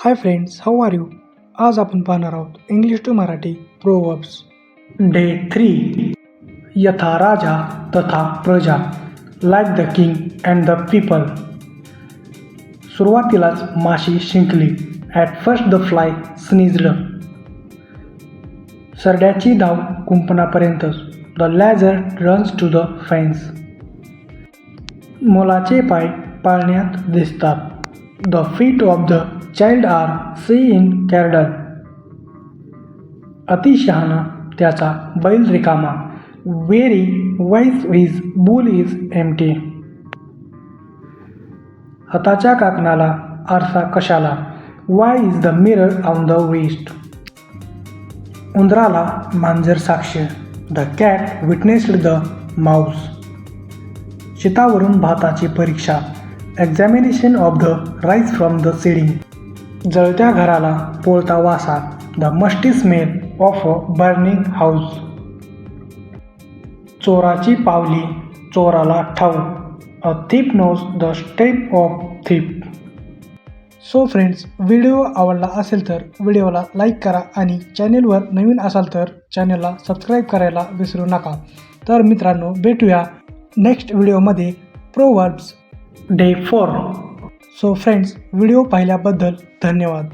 Hi friends how are you आज आपण पाहणार आहोत English to Marathi proverbs day three यथा राजा तथा प्रजा. Like the king and the people सुरुवातीलाच माशी शिंकली. ॲट फर्स्ट द फ्लाय स्निजलं सरड्याची धाव कुंपणापर्यंतच the lizard runs to the fence मुलाचे पाय पाळण्यात दिसतात. The feet of the child are see in cradle अतिशहाणा त्याचा बैल रिकामा very wise with bull is empty हाताच्या काकणाला आरसा कशाला? Why is the mirror on the wrist उंदराला मांजर साक्ष. The cat witnessed the mouse शेतावरून भाताची परीक्षा. Examination of the rice from the seeding जळत्या घराला पोळता वासा. The musty smell of a burning house चोराची पावली चोराला ठाऊ a thief knows the step of thief so friends video आवडला असेल तर व्हिडिओला लाईक करा आणि चॅनेलवर नवीन असाल तर चॅनेलला सबस्क्राईब करायला विसरू नका. तर मित्रांनो भेटूया नेक्स्ट व्हिडिओमध्ये proverbs day four so friends video पाहिल्याबद्दल धन्यवाद.